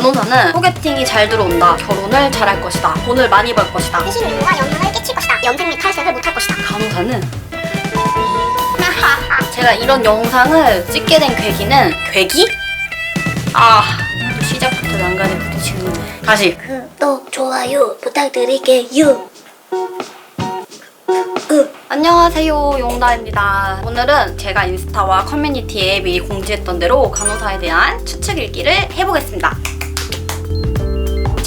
간호사는 소개팅이 잘 들어온다. 결혼을 잘할 것이다. 돈을 많이 벌 것이다. 유무가 영향을 끼칠 것이다. 염색 및 탈색을 못할 것이다. 간호사는 제가 이런 영상을 찍게 된 계기는 계기? 아 시작부터 난간에 부딪히는데 다시 구독, 좋아요 부탁드릴게요. 안녕하세요 용다입니다 오늘은 제가 인스타와 커뮤니티에 미리 공지했던 대로 간호사에 대한 추측 읽기를 해보겠습니다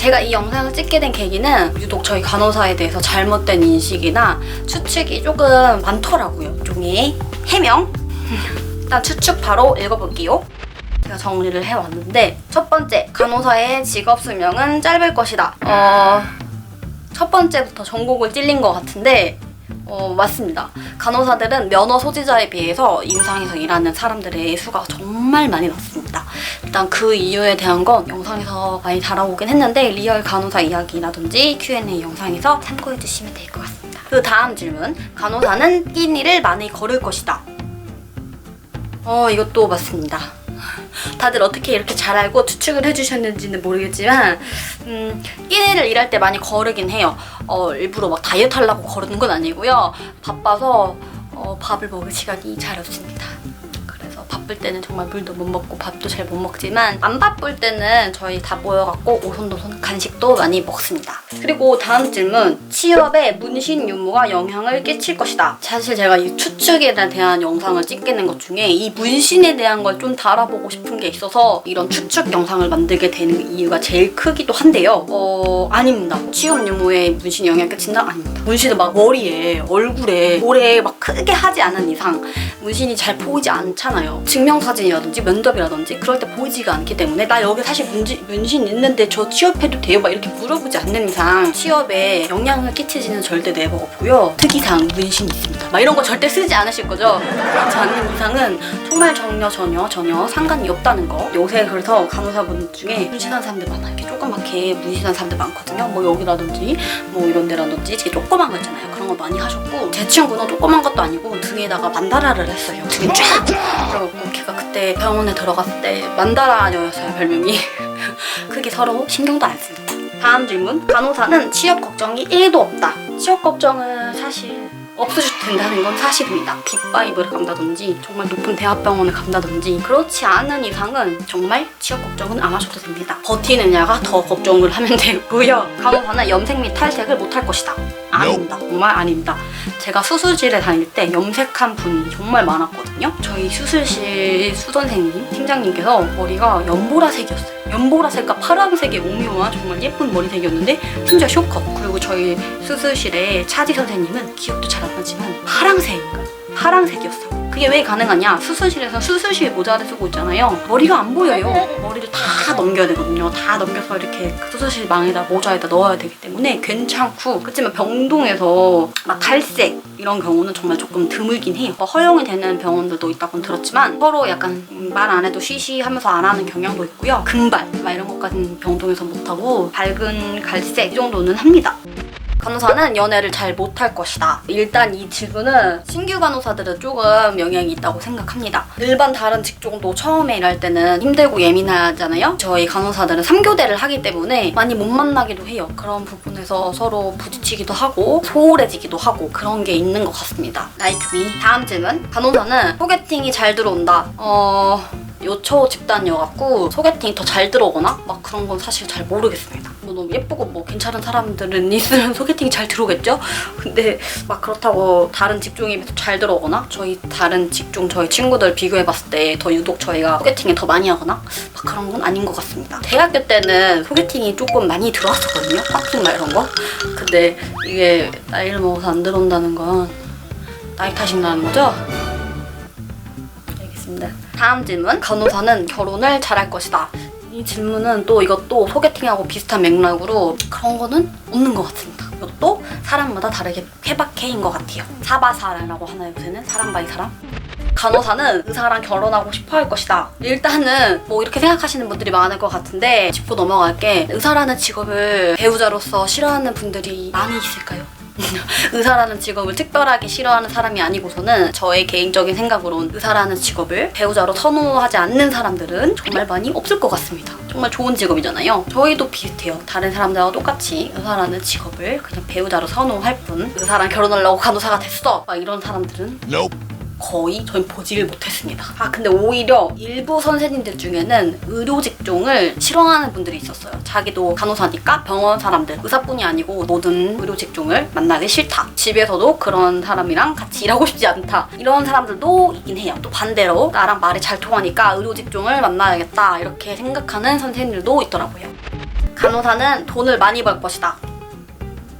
제가 이 영상을 찍게 된 계기는 유독 저희 간호사에 대해서 잘못된 인식이나 추측이 조금 많더라고요. 종의 해명. 일단 추측 바로 읽어볼게요. 제가 정리를 해왔는데 첫 번째 간호사의 직업 수명은 짧을 것이다. 어... 첫 번째부터 전곡을 찔린 것 같은데 어, 맞습니다. 간호사들은 면허 소지자에 비해서 임상에서 일하는 사람들의 수가 정말 많이 낮습니다. 일단 그 이유에 대한 건 영상에서 많이 다뤄보긴 했는데 리얼 간호사 이야기라든지 Q&A 영상에서 참고해 주시면 될 것 같습니다. 그 다음 질문. 간호사는 끼니를 많이 걸을 것이다. 어, 이것도 맞습니다. 다들 어떻게 이렇게 잘 알고 추측을 해주셨는지는 모르겠지만 음, 끼니를 일할 때 많이 거르긴 해요. 어, 일부러 막 다이어트 하려고 거르는 건 아니고요. 바빠서 어, 밥을 먹을 시간이 잘 없습니다. 그래서 바쁠 때는 정말 물도 못 먹고 밥도 잘 못 먹지만 안 바쁠 때는 저희 다 모여갖고 오손도손 간식도 많이 먹습니다. 그리고 다음 질문 취업에 문신 유무가 영향을 끼칠 것이다. 사실 제가 이 추측에 대한 영상을 찍게 된것 중에 이 문신에 대한 걸 좀 달아보고 싶은 게 있어서 이런 추측 영상을 만들게 되는 이유가 제일 크기도 한데요. 어 아닙니다. 취업 유무에 문신 영향 끼친다 아닙니다. 문신을 막 머리에 얼굴에 볼에 막 크게 하지 않은 이상 문신이 잘 보이지 않잖아요. 증명사진이라든지 면접이라든지 그럴 때 보이지가 않기 때문에 나 여기 사실 문지, 문신 있는데 저 취업해도 돼요? 막 이렇게 물어보지 않는 이상 취업에 영향을 끼치지는 절대 네버 없고요. 특이사항 문신이 있습니다. 막 이런 거 절대 쓰지 않으실 거죠? 그렇지 않는 이상은 정말 전혀 전혀 전혀 상관이 없다는 거. 요새 그래서 간호사분 중에 문신한 사람들 많아요. 이렇게 조그맣게 문신한 사람들 많거든요. 뭐 여기라든지 뭐 이런 데라든지 되게 조그만 거 있잖아요. 그런 거 많이 하셨고 제 친구는 조그만 것도 아니고 등에다가 만다라를 했어요. 등에 쫙! 그래갖고 걔가 그때 병원에 들어갔을 때 만다라녀였어요 별명이. 그게 서로 신경도 안 씁니다. 다음 질문. 간호사는 취업 걱정이 1도 없다. 취업 걱정은 사실 없으셔도 된다는 건 사실입니다. 빅바이브를 간다든지 정말 높은 대학병원을 간다든지 그렇지 않은 이상은 정말 취업 걱정은 안 하셔도 됩니다. 버티느냐가 더 걱정을 하면 되고요. 간호사는 염색 및 탈색을 못할 것이다. 아닙니다. 정말 아닙니다. 제가 수술실에 다닐 때 염색한 분이 정말 많았거든요. 저희 수술실 수선생님, 팀장님께서 머리가 연보라색이었어요. 연보라색과 파란색의 오묘한 정말 예쁜 머리색이었는데 심지어 쇼컷. 그리고 저희 수술실에 차지 선생님은 기억도 잘 안 나지만 파랑색인가? 파랑색이었어요. 그게 왜 가능하냐? 수술실에서 수술실 모자를 쓰고 있잖아요. 머리가 안 보여요. 머리를 다 넘겨야 되거든요. 다 넘겨서 이렇게 그 수술실 망에다 모자에다 넣어야 되기 때문에 괜찮고 그렇지만 병동에서 막 탈색 이런 경우는 정말 조금 드물긴 해요. 뭐 허용이 되는 병원들도 있다고 들었지만 서로 약간 말 안 해도 쉬쉬하면서 안 하는 경향도 있고요. 금발 막 이런 것까지는 병동에서 못하고 밝은 갈색 이 정도는 합니다. 간호사는 연애를 잘 못할 것이다. 일단 이 질문은 신규 간호사들은 조금 영향이 있다고 생각합니다. 일반 다른 직종도 처음에 일할 때는 힘들고 예민하잖아요. 저희 간호사들은 3교대를 하기 때문에 많이 못 만나기도 해요. 그런 부분에서 서로 부딪히기도 하고 소홀해지기도 하고 그런 게 있는 것 같습니다. 라이크 미. 다음 질문. 간호사는 소개팅이 잘 들어온다. 어... 요초 집단이어갖고 소개팅이 더잘 들어오거나 막 그런 건 사실 잘 모르겠습니다. 뭐 너무 예쁘고 뭐 괜찮은 사람들은 있으면 소개팅이 잘 들어오겠죠? 근데 막 그렇다고 다른 직종에 비해서 잘 들어오거나 저희 다른 직종 저희 친구들 비교해봤을 때 더 유독 저희가 소개팅을 더 많이 하거나 막 그런 건 아닌 것 같습니다. 대학교 때는 소개팅이 조금 많이 들어왔었거든요. 파킹 막 이런 거. 근데 이게 나이를 먹어서 안 들어온다는 건 나이 탓인다는 거죠? 알겠습니다. 다음 질문. 간호사는 결혼을 잘할 것이다. 이 질문은 또 이것도 소개팅하고 비슷한 맥락으로 그런 거는 없는 것 같습니다. 이것도 사람마다 다르게 케바케인 것 같아요. 사바사라고 하나요, 요새는? 사람 바이 사람? 간호사는 의사랑 결혼하고 싶어 할 것이다. 일단은 뭐 이렇게 생각하시는 분들이 많을 것 같은데 짚고 넘어갈게 의사라는 직업을 배우자로서 싫어하는 분들이 많이 있을까요? 의사라는 직업을 특별하게 싫어하는 사람이 아니고서는 저의 개인적인 생각으론 의사라는 직업을 배우자로 선호하지 않는 사람들은 정말 많이 없을 것 같습니다. 정말 좋은 직업이잖아요. 저희도 비슷해요. 다른 사람들과 똑같이 의사라는 직업을 그냥 배우자로 선호할 뿐 의사랑 결혼하려고 간호사가 됐어 막 이런 사람들은 Nope. 거의 저희 보지를 못했습니다. 아 근데 오히려 일부 선생님들 중에는 의료 직종을 싫어하는 분들이 있었어요. 자기도 간호사니까 병원 사람들 의사뿐이 아니고 모든 의료 직종을 만나기 싫다. 집에서도 그런 사람이랑 같이 일하고 싶지 않다. 이런 사람들도 있긴 해요. 또 반대로 나랑 말이 잘 통하니까 의료 직종을 만나야겠다 이렇게 생각하는 선생님들도 있더라고요. 간호사는 돈을 많이 벌 것이다.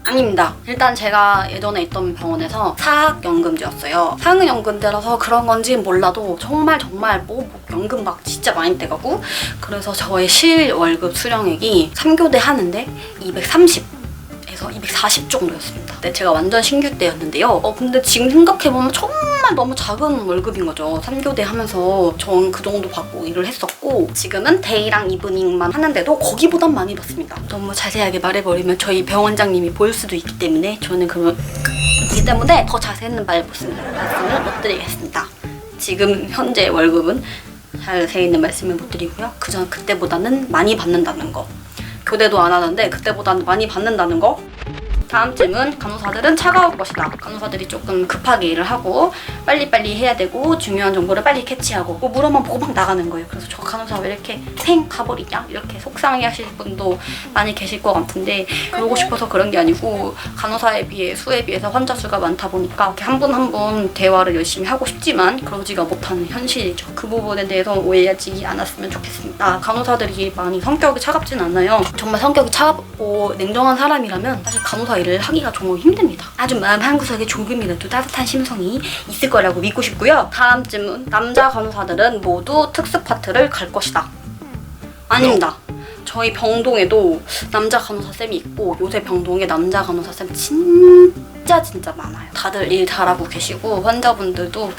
아닙니다. 일단 제가 예전에 있던 병원에서 사학연금제였어요. 사학연금제라서 그런 건지 몰라도 정말 정말 뭐, 뭐 연금 막 진짜 많이 떼가고 그래서 저의 실 월급 수령액이 3교대 하는데 230에서 240 정도였습니다. 근데 제가 완전 신규 때였는데요. 어 근데 지금 생각해보면 정말 너무 작은 월급인 거죠. 3교대 하면서 전 그 정도 받고 일을 했었고 지금은 데이랑 이브닝만 하는데도 거기보단 많이 받습니다. 너무 자세하게 말해버리면 저희 병원장님이 보일 수도 있기 때문에 저는 그런 이기 때문에 더 자세히는 말 못습니다. 말씀을 못 드리겠습니다. 지금 현재 월급은 자세히 있는 말씀을 못 드리고요. 그전 그때보다는 많이 받는다는 거. 교대도 안 하는데 그때보다는 많이 받는다는 거. 다음 질문 간호사들은 차가울 것이다. 간호사들이 조금 급하게 일을 하고 빨리빨리 해야 되고 중요한 정보를 빨리 캐치하고 뭐 물어만 보고 막 나가는 거예요. 그래서 저 간호사 왜 이렇게 팽 가버리냐 이렇게 속상해 하실 분도 많이 계실 것 같은데 그러고 싶어서 그런 게 아니고 간호사에 비해 수에 비해서 환자 수가 많다 보니까 한 분 한 분 대화를 열심히 하고 싶지만 그러지가 못하는 현실이죠. 그 부분에 대해서 오해하지 않았으면 좋겠습니다. 간호사들이 많이 성격이 차갑진 않아요. 정말 성격이 차갑고 냉정한 사람이라면 사실 간호사 일을 하기가 정말 힘듭니다. 아주 마음 한구석에 조금이라도 따뜻한 심성이 있을 거라고 믿고 싶고요. 다음 질문. 남자 간호사들은 모두 특수 파트를 갈 것이다. 아닙니다. 저희 병동에도 남자 간호사 쌤이 있고 요새 병동에 남자 간호사 쌤 진짜 진짜 많아요. 다들 일 잘하고 계시고 환자분들도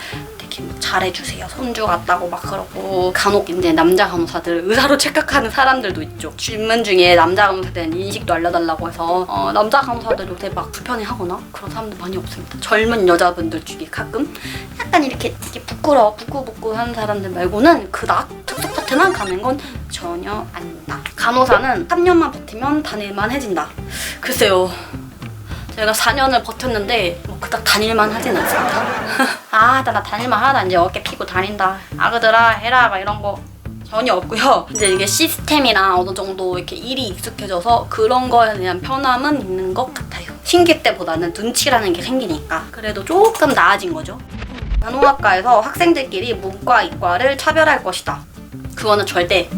막 잘해주세요. 손주 같다고 막 그러고 간혹 이제 남자 간호사들 의사로 착각하는 사람들도 있죠. 질문 중에 남자 간호사에 대한 인식도 알려달라고 해서 어, 남자 간호사들 요새 막 불편해하거나 그런 사람들 많이 없습니다. 젊은 여자분들 중에 가끔 약간 이렇게, 이렇게 부끄러워 부끄부끄 하는 사람들 말고는 그닥 특수 파트만 가는 건 전혀 아닙니다. 간호사는 3년만 버티면 다닐만 해진다. 글쎄요. 제가 4년을 버텼는데 뭐 그닥 다닐만 하진 않습니다. 아, 나, 나 다닐만 하다. 이제 어깨 피고 다닌다. 아그들아 해라 막 이런 거 전혀 없고요. 이제 이게 시스템이랑 어느 정도 이렇게 일이 익숙해져서 그런 거에 대한 편함은 있는 것 같아요. 신규 때보다는 눈치라는 게 생기니까 그래도 조금 나아진 거죠. 간호학과에서 학생들끼리 문과, 이과를 차별할 것이다. 그거는 절대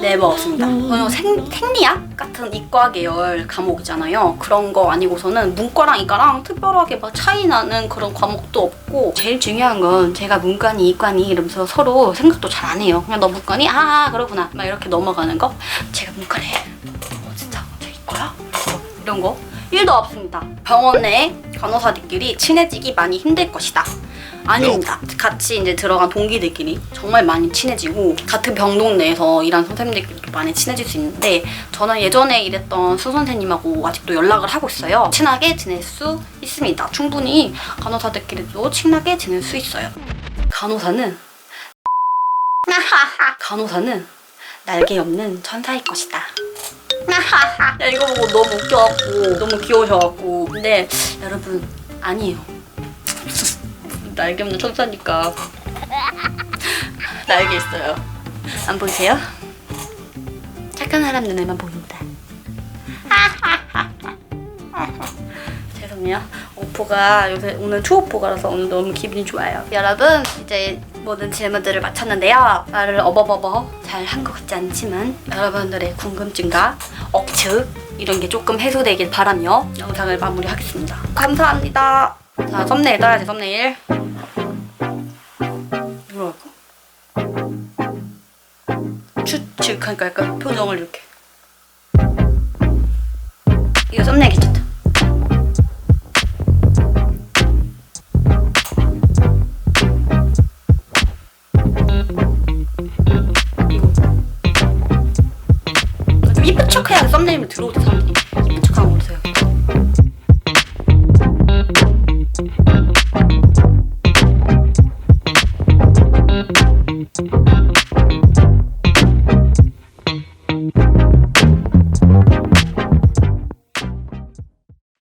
네버 없습니다. 그냥 생, 생리학 같은 이과 계열 과목이잖아요. 그런 거 아니고서는 문과랑 이과랑 특별하게 막 차이 나는 그런 과목도 없고 제일 중요한 건 제가 문과니 이과니 이러면서 서로 생각도 잘 안 해요. 그냥 너 문과니? 아 그러구나. 막 이렇게 넘어가는 거. 제가 문과래. 어 진짜 저 이과야? 이런 거 1도 없습니다. 병원 내 간호사들끼리 친해지기 많이 힘들 것이다. 아닙니다. 같이 이제 들어간 동기들끼리 정말 많이 친해지고 같은 병동 내에서 일한 선생님들끼리도 많이 친해질 수 있는데 저는 예전에 일했던 수 선생님하고 아직도 연락을 하고 있어요. 친하게 지낼 수 있습니다. 충분히 간호사들끼리도 친하게 지낼 수 있어요. 간호사는 간호사는 날개 없는 천사일 것이다. 야 이거 보고 너무 웃겨갖고 너무 귀여우셔갖고 근데 여러분 아니에요. 날개 없는 천사니까 날개 있어요. 안 보이세요? 착한 사람 눈에만 보인다. 죄송해요. 오포가 요새 오늘 초오포가라서 오늘 너무 기분이 좋아요. 여러분 이제 모든 질문들을 마쳤는데요. 말을 어버버버 잘 한 것 같지 않지만 여러분들의 궁금증과 억측 이런 게 조금 해소되길 바라며 영상을 마무리하겠습니다. 감사합니다. 자 썸네일 떠야지 썸네일. 추측하니까 약간 표정을 이렇게. 이거 썸네일 괜찮다. 좀 이쁜 척해야 썸네일을 들어오지 사람들이. 이쁜 걸로 써요.